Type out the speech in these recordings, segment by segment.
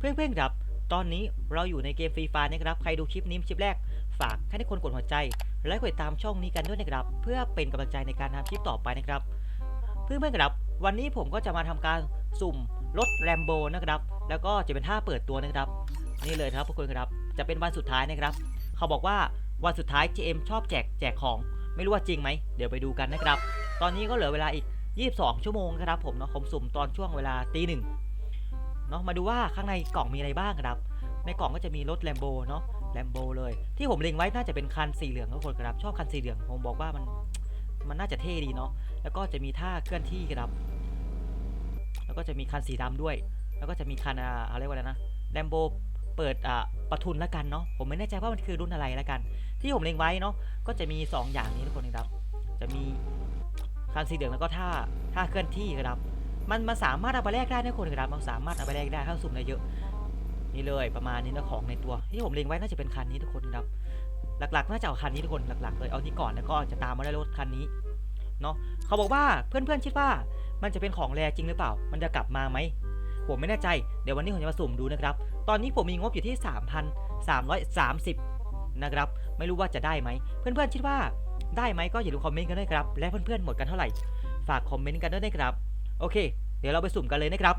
เพื่อนๆครับ ตอนนี้เราอยู่ในเกมฟรีไฟนะครับ ใครดูคลิปนี้คลิปแรก ฝากให้ทุกคนกดหัวใจ และกดติดตามช่องนี้กันด้วยนะครับ เพื่อเป็นกำลังใจในการทำคลิปต่อไปนะครับ เพื่อนๆครับ วันนี้ผมก็จะมาทำการสุ่มรถแรมโบนะครับ แล้วก็จะเป็นท่าเปิดตัวนะครับ นี่เลยครับทุกคนครับ จะเป็นวันสุดท้ายนะครับ เขาบอกว่าวันสุดท้าย GM ชอบแจกแจกของ ไม่รู้ว่าจริงไหม เดี๋ยวไปดูกันนะครับ ตอนนี้ก็เหลือเวลาอีก 22 ชั่วโมงนะครับผมเนาะ ผมสุ่มตอนช่วงเวลาตีหนึ่ง เนาะมาดูว่าข้างในกล่องมีอะไรบ้างครับ ในกล่องก็จะมีรถแลมโบเนาะแลมโบเลย ที่ผมเล็งไว้น่าจะเป็นคันสีเหลืองทุกคนครับชอบคันสีเหลืองผมบอกว่ามันมันน่าจะเท่ดีเนาะแล้วก็จะมีท่าเคลื่อนที่ครับ แล้วก็จะมีคันสีดำด้วย แล้วก็จะมีคันอ่าอะไรวะนะแลมโบเปิดอ่าประทุนล้วกันเนาะผมไม่แน่ใจว่ามันคือรุ่นอะไรล้วกัน ที่ผมเล็งไว้เนาะก็จะมี 2 อย่างนี้ทุกคนครับ จะมีคันสีเหลืองแล้วก็ท่าท่าเคลื่อนที่ครับ มันมันสามารถเอาไปแลกได้นะทุกคนครับมันสามารถเอาไปแลกได้ถ้าสุ่มได้เยอะ นี่เลยประมาณนี้นะของในตัวที่ผมเล็งไว้น่าจะเป็นคันนี้ทุกคนครับ หลักๆน่าจะเอาคันนี้ทุกคนหลัก ๆ เลยเอานี้ก่อนแล้วก็จะตามมาได้รถคันนี้เนาะเขาบอกว่าเพื่อนๆคิดว่ามันจะเป็นของแรจริงหรือเปล่า มันจะกลับมาไหมผมไม่แน่ใจ เดี๋ยววันนี้ผมจะมาสุ่มดูนะครับ ตอนนี้ผมมีงบอยู่ที่ 3,330 นะครับ ไม่รู้ว่าจะได้ไหม เพื่อนๆคิดว่าได้ไหมก็อย่าลืมคอมเมนต์กันด้วยครับ และเพื่อนๆหมดกันเท่าไหร่ ฝากคอมเมนต์กันด้วยนะครับ โอเค เดี๋ยวเราไปสุ่มกันเลยนะครับ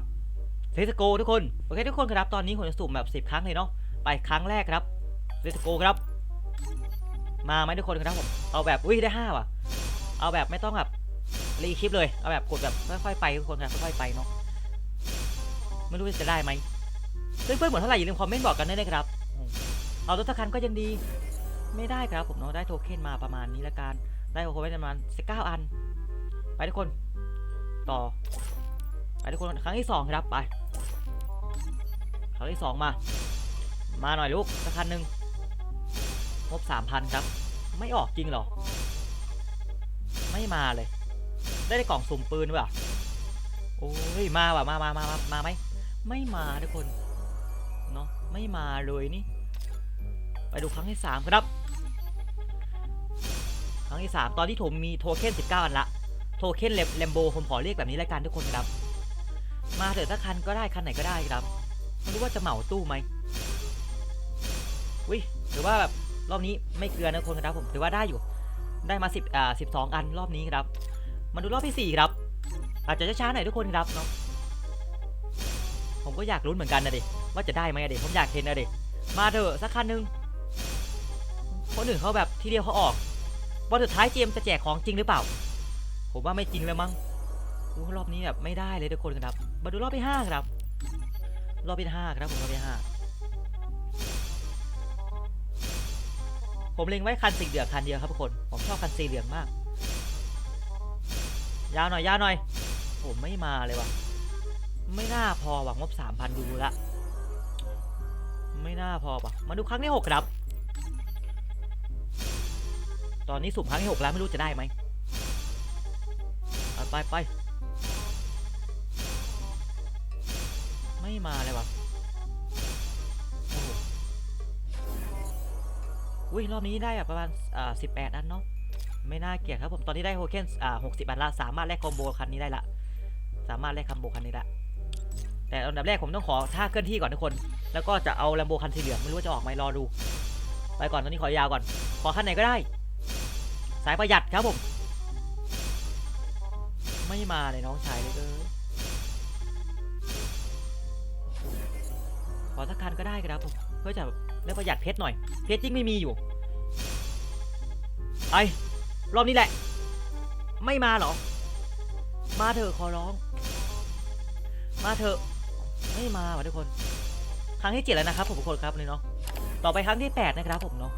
เซตโกทุกคน โอเคทุกคนครับ ตอนนี้ผมจะสุ่มแบบ 10 ครั้งเลยเนาะ ไปครั้งแรกครับเซตโกครับ มาไหมทุกคนครับผม เอาแบบอุ้ยได้ 5 ว่ะ เอาแบบไม่ต้องแบบรีคลิปเลย เอาแบบกดแบบค่อยๆไปทุกคนครับค่อยๆไปเนาะ ไม่รู้จะได้ไหมเพื่อนๆหมดเท่าไหร่อย่าลืมคอมเมนต์บอกกันด้วยนะครับ เอารถทักคันก็ยังดี ไม่ได้ครับผมเนาะ ได้โทเค็นมาประมาณนี้ละกัน ได้โทเค็นประมาณสิบเก้าอัน ไปทุกคน ต่อไปทุกคนครั้งที่สองครับไปครั้งที่สองมา มาหน่อยลูกสักคันหนึ่งงบสามพันครับ ไม่ออกจริงหรอ ไม่มาเลย ได้ในกล่องสุ่มปืนว่ะโอ้ยมาว่ะมามามามามาไหมไม่มาทุกคนเนาะไม่มาเลยนี่ ไปดูครั้งที่สามครับ ครั้งที่สามตอนที่ผมมีโทเค็น19 อันละ โทเค็นแลมโบผมขอเรียกแบบนี้แล้วกันทุกคนครับ มาเถอะสักคันก็ได้คันไหนก็ได้ครับไม่รู้ว่าจะเหมาตู้ไหมวิหรือว่าแบบรอบนี้ไม่เกลือนะทุกคนครับผมถือว่าได้อยู่ ได้มา10อ่า12 อันรอบนี้ครับ มาดูรอบที่สี่ครับ อาจจะช้าๆหน่อยทุกคนครับเนาะผมก็อยากลุ้นเหมือนกันนะดิว่าจะได้ไหมอะดิผมอยากเห็นนะดิมาเถอะสักคันหนึ่งคนอื่นเขาแบบทีเดียวเขาออกวันสุดท้ายเจมจะแจกของจริงหรือเปล่า ผมว่าไม่จริงแล้วมั้งโอ้รอบนี้แบบไม่ได้เลยทุกคนครับ มาดูรอบที่ห้าครับ รอบที่ห้าครับผมรอบที่ห้าผมเล็งไว้คันสีเหลืองคันเดียวครับทุกคน ผมชอบคันสีเหลืองมาก ยาวหน่อยยาวหน่อย ผมไม่มาเลยว่ะไม่น่าพอหวังงบสามพันดูละไม่น่าพอป่ะมาดูครั้งที่หกครับ ตอนนี้สุ่มครั้งที่หกแล้วไม่รู้จะได้ไหม ไปไปไม่มาเลยวะโอ้โหอุ้ยรอบนี้ได้อะประมาณอ่าสิบแปดอันเนาะไม่น่าเกลียดครับผมตอนนี้ได้โฮเคนอ่าหกสิบอันละสามารถแลกคอมโบคันนี้ได้ละสามารถแลกคอมโบคันนี้ละแต่อันดับแรกผมต้องขอท่าเคลื่อนที่ก่อนทุกคน แล้วก็จะเอาแลมโบคันสีเหลืองไม่รู้ว่าจะออกไหมรอดู ไปก่อนตอนนี้ขอยาวก่อน ขอคันไหนก็ได้ สายประหยัดครับผม ไม่มาเลยน้องชายเลยเออขอสักคันก็ได้ครับผมเพื่อจะได้ประหยัดเพชรหน่อย เพชรยิ่งไม่มีอยู่ไอรอบนี้แหละ ไม่มาหรอ มาเถอะขอร้อง มาเถอะ ไม่มาว่ะทุกคน ครั้งที่เจ็ดแล้วนะครับผมทุกคนครับนี่เนาะ ต่อไปครั้งที่แปดนะครับผมเนาะ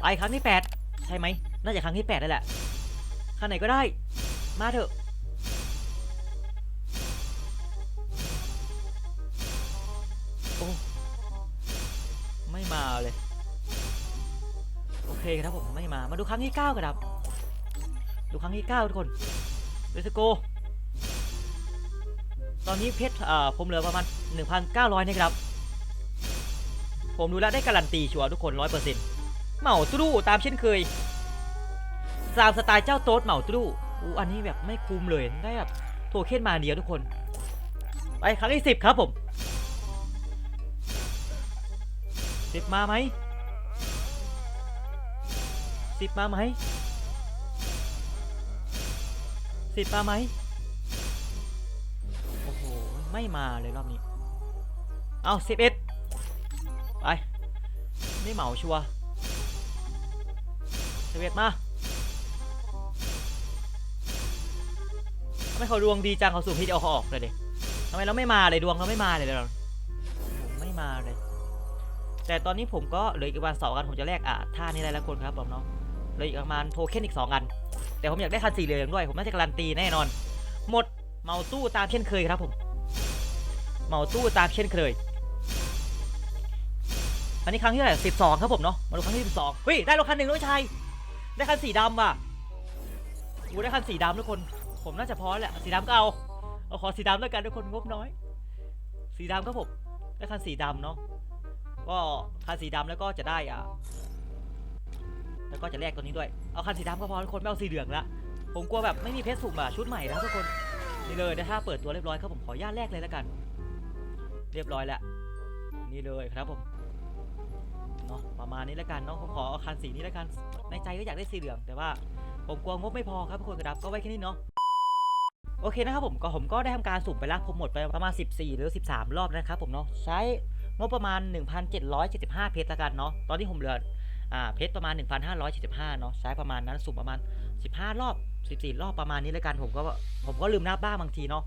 ไปครั้งที่แปดใช่ไหม น่าจะครั้งที่แปดได้แหละครั้งไหนก็ได้ มาเถอะ คครับผมไม่มา มาดูครั้งที่ 9กันครับ ดูครั้งที่ 9 ทุกคนเลสโก ตอนนี้เพชรอ่าผมเหลือประมาณ 1,900นะครับ ผมดูแล้วได้การันตีชัวร์ทุกคน 100%เหมาตรู่ตามเช่นเคยตามสไตล์เจ้าโต๊ดเหมาตรู่อู้อันนี้แบบไม่คุ้มเลยได้แบบโทเค็นมาเดียวทุกคน ไปครั้งที่10ครับผมสิบมาไหม สิบมาไหมสิบมาไหมโอ้โห ไม่มาเลยรอบนี้ เอาสิบเอ็ดไป ไม่เหมาชัวสิบเอ็ดมาทำไมเขาดวงดีจังเขาสุ่มที่เอาเขาออกเลยดิทำไมเราไม่มาเลยดวงเราไม่มาเลยเราไม่มาเลย แต่ตอนนี้ผมก็เหลืออีกประมาณสองอันผมจะแลกอะท่านี้ได้แล้วคนครับผมเนาะ เลืออีกประมาณโทเค็นอีกสองอัน แต่ผมอยากได้คันสีเหลืองด้วย ผมน่าจะการันตีแน่นอน หมดเหมาตู้ตามเช่นเคยครับผมเหมาตู้ตามเช่นเคย อันนี้ครั้งที่เท่าไหร่สิบสองครับผมเนาะ มาดูครั้งที่สิบสองเฮ้ย ได้รถคันหนึ่งด้วยชาย ได้คันสีดำว่ะโอ้ได้คันสีดำทุกคน ผมน่าจะพอแล้วแหละ สีดำก็เอา เอาขอสีดำแล้วกันทุกคนงบน้อย สีดำครับผม ได้คันสีดำเนาะ ก็คันสีดำแล้วก็จะได้อะ แล้วก็จะแลกตัวนี้ด้วย เอาคันสีดำก็พอทุกคนไม่เอาสีเหลืองละ ผมกลัวแบบไม่มีเพชรสุ่มอะชุดใหม่นะทุกคน นี่เลยนะถ้าเปิดตัวเรียบร้อยครับผมขออนุญาตแลกเลยแล้วกัน เรียบร้อยแล้วนี่เลยครับผม เนาะประมาณนี้แล้วกันเนาะผมขอเอาคันสีนี้แล้วกัน ในใจก็อยากได้สีเหลือง แต่ว่าผมกลัวงบไม่พอครับทุกคนครับ ก็ไว้แค่นี้เนาะโอเคนะครับผมก็ผมก็ได้ทำการสุ่มไปแล้วผมหมดไปประมาณ 14 หรือ 13 รอบนะครับผมเนาะใช้งบประมาณ 1,775 เพชรละกันเนาะตอนที่ผมเหลือ อ่าเพชรประมาณ 1,575เนาะใช้ประมาณนั้นสุ่มประมาณ 15 รอบ 14 รอบประมาณนี้แล้วกันผมก็ผมก็ลืมนับบ้างบางทีเนาะ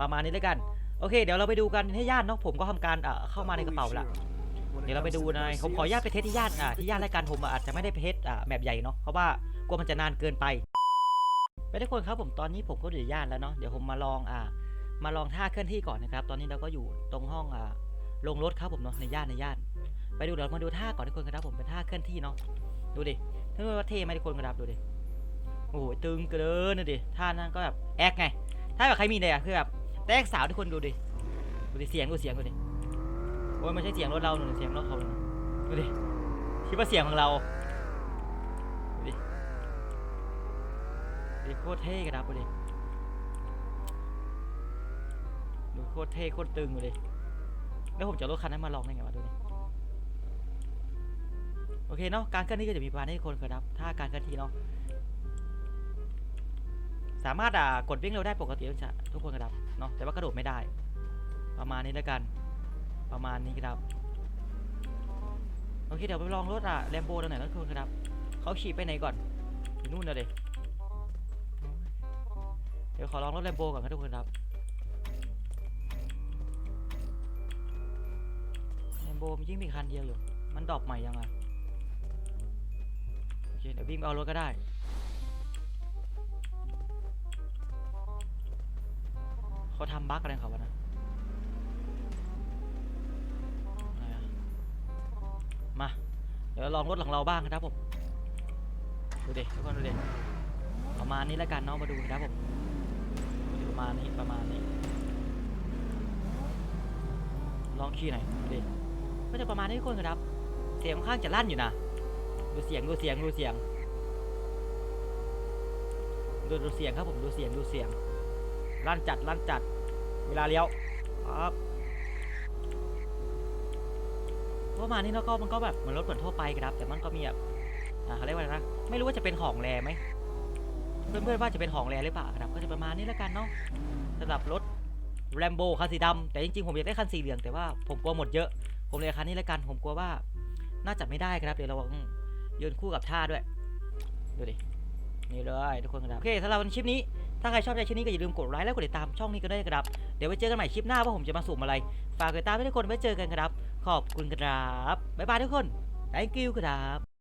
ประมาณนี้แล้วกันโอเค เดี๋ยวเราไปดูกันให้ญาติเนาะผมก็ทำการอ่าเข้ามาในกระเป๋าละเดี๋ยวเราไปดูนะผมขออนุญาตไปเทสที่ญาติอ่าที่ญาติรายการผมอาจจะไม่ได้ไปเทสอ่าแบบใหญ่เนาะเพราะว่ากลัวมันจะนานเกินไปไปทุกคนครับผมตอนนี้ผมก็อยู่ญาติแล้วเนาะเดี๋ยวผมมาลองอ่ามาลองท่าเคลื่อนที่ก่อนนะครับ ตอนนี้เราก็อยู่ตรงห้องอ่าลงรถครับผมเนาะในญาติในญาติ ไปดูเดี๋ยวมาดูท่าก่อนทุกคนครับผมเป็นท่าเคลื่อนที่เนาะดูดิถ้าว่าเท่ไหมทุกคนครับดูดิโอ้โหตึงเกินนะดิท่านั้นก็แบบแอคไงถ้าแบบใครมีเนี่ยคือแบบแตกสาวทุกคนดูดิดูดิเสียงดูเสียงดูดิโอ้ยไม่ใช่เสียงรถเราหนูเสียงรถเขาเลยนะดูดิคิดว่าเสียงของเราดูดิดูดิโคตรเท่กันนะดูดิดูโคตรเท่โคตรตึงเลยแล้วผมจะรถคันนั้นมาลองได้ไงวะดูดิ อเคเนาะการเคลื่อนที่ก็จะมีประมาณนี้ทุกคนครับถ้าการเคลื่อนที่เนาะสามารถอ่ากดวิ่งเร็วได้ปกติทุกคนครับเนาะแต่ว่ากระโดดไม่ได้ ประมาณนี้แล้วกัน ประมาณนี้ครับโอเคเดี๋ยวไปลองรถอะแลมโบตรงไหนทุกคนครับเขาขี่ไปไหนก่อนอยู่นู่นเด็เดี๋ยวขอลองรถแลมโบก่อนครับทุกคนครับแลมโบมียิ่งมีคันเดียวอยู่มันดรอปใหม่ยังไง เคเดี๋ยววิ่งไปเอารถก็ได้ เขาทำบั๊กอะไรของเขาวะนะไหนอะมา เดี๋ยวลองรถของเราบ้างครับผม ดูดิทุกคนดูดิประมาณนี้แล้วกันเนาะมาดูครับผมประมาณนี้ประมาณนี้ ลองขี่หน่อยดูดิก็จะประมาณนี้ทุกคนครับ เสียงค่อนข้างจะลั่นอยู่นะ ดูเสียงดูเสียงดูเสียงดูดูเสียงครับผมดูเสียงดูเสียงลั่นจัดลั่นจัด เวลาเลี้ยวครับประมาณนี้แล้วก็มันก็แบบเหมือนรถเหมือนทั่วไปครับ แต่มันก็มีแบบอ่าเขาเรียกว่าอะไรนะไม่รู้ว่าจะเป็นของแรไหมเพื่อนๆว่าจะเป็นของแรหรือเปล่าครับ ก็จะประมาณนี้แล้วกันเนาะสำหรับรถแรมโบคันสีดำแต่จริงๆผมอยากได้คันสีเหลืองแต่ว่าผมกลัวหมดเยอะ ผมเลยคันนี้แล้วกันผมกลัวว่าน่าจะไม่ได้ครับเดี๋ยวเรา ยืนคู่กับท่าด้วย ดูดิ นี่เลยทุกคนครับ โอเคสำหรับวันคลิปนี้ ถ้าใครชอบใจคลิปนี้ก็อย่าลืมกดไลค์และกดติดตามช่องนี้กันด้วยนะครับ เดี๋ยวไว้เจอกันใหม่คลิปหน้าว่าผมจะมาสุ่มอะไร ฝากกดติดตามให้ทุกคนไว้เจอกันครับ ขอบคุณครับ บ๊ายบายทุกคน thank you ครับ